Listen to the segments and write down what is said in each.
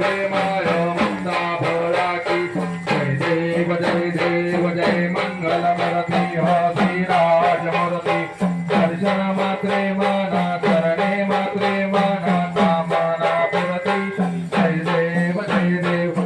प्रेमाय मुक्ता फळाची जय देव जय देव जय मंगल हो दर्शन मात्रे करणे मात्रे कामना पुरती. जय देव जय देव.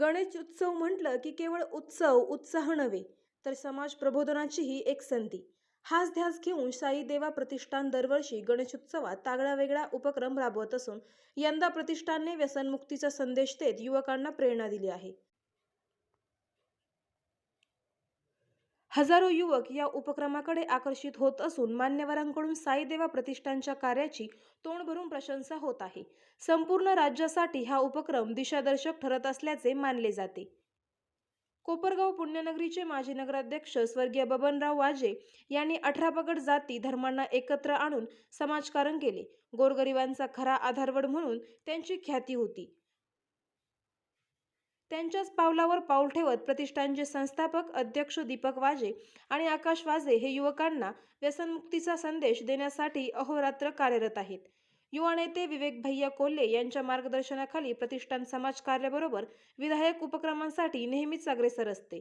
गणेश उत्सव म्हटलं की केवळ उत्सव उत्साह नव्हे तर समाज प्रबोधनाचीही एक संधी. हाच ध्यास घेऊन साई देवा प्रतिष्ठान दरवर्षी गणेशोत्सवात तागडा वेगळा उपक्रम राबवत असून यंदा प्रतिष्ठानने व्यसनमुक्तीचा संदेश देत युवकांना प्रेरणा दिली आहे. हजारो युवक या उपक्रमाकडे आकर्षित होत असून मान्यवरांकडून साईदेवा प्रतिष्ठानच्या कार्याची तोंड भरून प्रशंसा होत आहे. संपूर्ण राज्यासाठी हा उपक्रम दिशादर्शक ठरत असल्याचे मानले जाते. कोपरगाव पुण्यनगरीचे माजी नगराध्यक्ष स्वर्गीय बबनराव वाजे यांनी अठरा पगड जाती धर्मांना एकत्र आणून समाजकारण केले. गोरगरिबांचा खरा आधारवड म्हणून त्यांची ख्याती होती. त्यांच्याच पावलावर पाऊल ठेवत प्रतिष्ठानचे संस्थापक अध्यक्ष दीपक वाजे आणि आकाश वाजे हे युवकांना व्यसनमुक्तीचा संदेश देण्यासाठी अहोरात्र कार्यरत आहेत. युवा नेते विवेक भैया कोल्हे यांच्या मार्गदर्शनाखाली प्रतिष्ठान समाजकार्याबरोबर विधायक उपक्रमांसाठी नेहमीच अग्रेसर असते.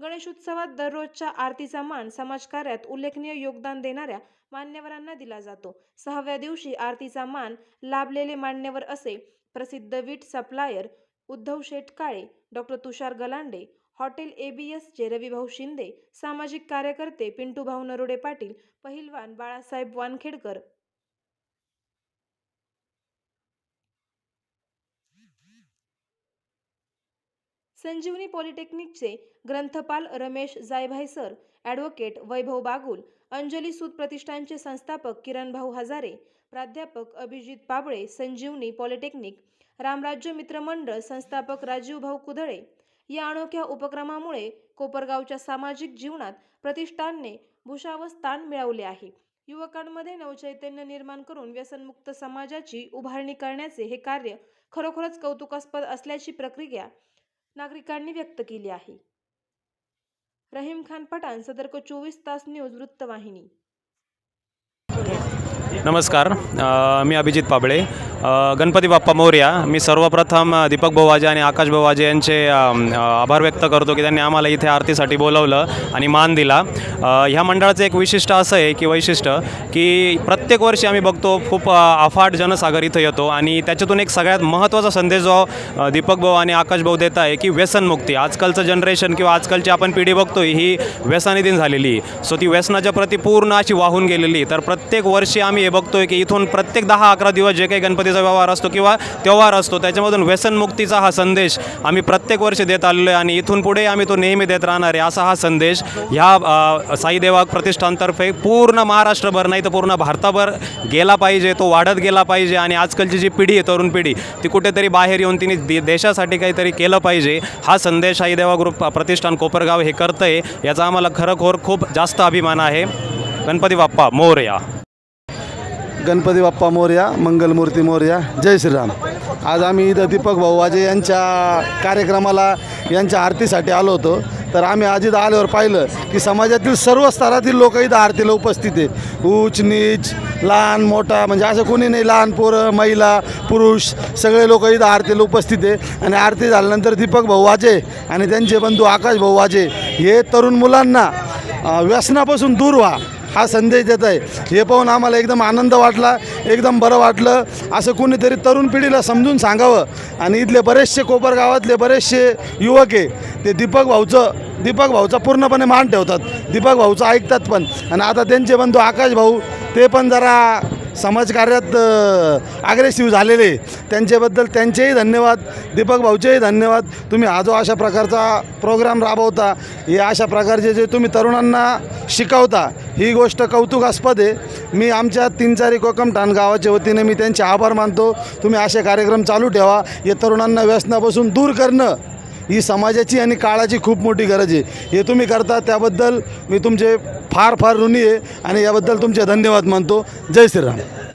गणेशोत्सवात दररोजच्या आरतीचा मान समाजकार्यात उल्लेखनीय योगदान देणाऱ्या मान्यवरांना दिला जातो. सहाव्या दिवशी आरतीचा मान लाभलेले मान्यवर असे प्रसिद्ध वीट supplier Uddhav Sheth Kale doctor Tushar Galande hotel A B एसचे रविभाऊ शिंदे सामाजिक कार्यकर्ते पिंटूभाऊ नरोडे पाटील पहिलवान बाळासाहेब वानखेडकर संजीवनी पॉलिटेक्निकचे ग्रंथपाल रमेश जायभाई सर ॲडव्होकेट वैभव बागुल अंजली सूत प्रतिष्ठानचे संस्थापक किरणभाऊ हजारे प्राध्यापक अभिजित पाबळे संजीवनी पॉलिटेक्निक रामराज्य मित्रमंडळ संस्थापक राजीवभाऊ कुदळे या अनोख्या उपक्रमामुळे कोपरगावच्या सामाजिक जीवनात प्रतिष्ठानने भूषाव स्थान मिळवले आहे. युवकांमध्ये नवचैतन्य निर्माण करून व्यसनमुक्त समाजाची उभारणी करण्याचे हे कार्य खरोखरच कौतुकास्पद असल्याची प्रक्रिया नागरिकांनी व्यक्त केली आहे. रहीम खान पठाण सदर्क चोवीस तास न्यूज वृत्तवाहिनी. नमस्कार. मी अभिजित पाबळे. गणपती बाप्पा मोर्या. मी सर्वप्रथम दीपक भोवाजे आणि आकाश भोवाजे यांचे आभार व्यक्त करतो की त्यांनी आम्हाला इथे आरतीसाठी बोलवलं आणि मान दिला. ह्या मंडळाचं एक विशिष्ट असं आहे की वैशिष्ट्य की प्रत्येक वर्षी आम्ही बघतो खूप अफाट जनसागर इथं येतो आणि त्याच्यातून एक सगळ्यात महत्त्वाचा संदेश जो दीपक भाऊ आणि आकाश भाऊ देत आहे की व्यसनमुक्ती. आजकालचं जनरेशन किंवा आजकालची आपण पिढी बघतोय ही व्यसनिधीन झालेली. सो ती व्यसनाच्या प्रती पूर्ण अशी वाहून गेलेली. तर प्रत्येक वर्षी आम्ही हे बघतोय की इथून प्रत्येक दहा अकरा दिवस जे काही गणपतीचा व्यवहार असतो किंवा त्योहार असतो त्याच्यामधून व्यसनमुक्तीचा हा संदेश आम्ही प्रत्येक वर्षी देत आलेलो आहे आणि इथून पुढे आम्ही तो नेहमी देत राहणार आहे असा हा संदेश ह्या साईदेवा साई देवा प्रतिष्ठानतर्फे पूर्ण महाराष्ट्रभर नाही तर पूर्ण भारताभर गेला पाहिजे तो वाढत गेला पाहिजे आणि आजकालची जी पिढी आहे तरुण पिढी ती कुठेतरी बाहेर येऊन तिने दे देशासाठी काहीतरी केलं पाहिजे हा संदेश साई देवा ग्रुप प्रतिष्ठान कोपरगाव हे करतं आहे याचा आम्हाला खरोखर खूप जास्त अभिमान आहे. गणपती बाप्पा मोरया. गणपती बाप्पा मोर्या मंगलमूर्ती मोर्या जय श्रीराम. आज आम्ही इथं दीपक भाऊ वाजे यांच्या कार्यक्रमाला यांच्या आरतीसाठी आलो होतो. तर आम्ही आज इथं आल्यावर पाहिलं की समाजातील सर्व स्तरातील लोक इथं आरतीला उपस्थित आहे. उच नीच लहान मोठा म्हणजे असं कोणी नाही. लहान पोरं महिला पुरुष सगळे लोक इथं आरतीला उपस्थित आहे. आणि आरती झाल्यानंतर दीपक भाऊ वाजे आणि त्यांचे बंधू आकाश भाऊ वाजे हे तरुण मुलांना व्यसनापासून दूर व्हा. हा संदेश देत आहे. हे पाहून आम्हाला एकदम आनंद वाटला एकदम बरं वाटलं. असं कोणीतरी तरुण पिढीला समजून सांगावं. आणि इथले बरेचसे कोपर गावातले बरेचसे युवक आहे ते दीपक भाऊचं दीपक भाऊचा पूर्णपणे मान ठेवतात. दीपक भाऊचं ऐकतात पण. आणि आता त्यांचे बंधू आकाश भाऊ ते पण जरा समाजकार्यात अग्रेसिव्ह झालेले. त्यांच्याबद्दल त्यांचेही धन्यवाद. दीपक भाऊचेही धन्यवाद. तुम्ही हा जो अशा प्रकारचा प्रोग्राम राबवता. हे अशा प्रकारचे जे तुम्ही तरुणांना शिकवता ही गोष्ट कौतुकास्पद आहे. मी आमच्या तीन चारी कोकमठाण गावाच्या वतीने मी त्यांचे आभार मानतो. तुम्ही असे कार्यक्रम चालू ठेवा. हे तरुणांना व्यसनापासून दूर करणं ही समाजाची आणि काळाची खूप मोठी गरज आहे. हे तुम्ही करता त्याबद्दल मी तुमचे फार फार ऋणी आहे आणि याबद्दल तुमचे धन्यवाद मानतो. जय श्रीराम.